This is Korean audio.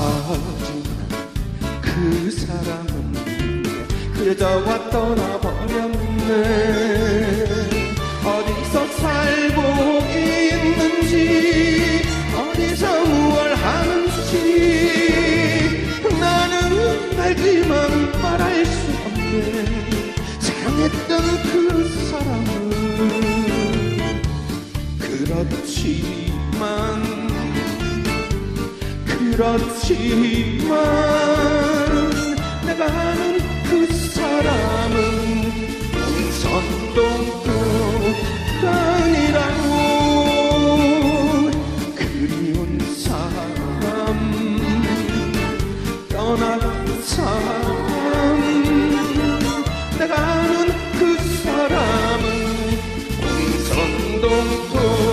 하지만 그 사람은 그저와 떠나버렸네. 어디서 살고 있는지 어디서 무얼 하는지 나는 알지만 말할 수 없네. 사랑했던 그 사람은 그렇지만 그렇지만 내가 아는 그 사람은 동선동도 아니라고. 그리운 사람 떠난 사람. 내가 아는 그 사람은 동선동도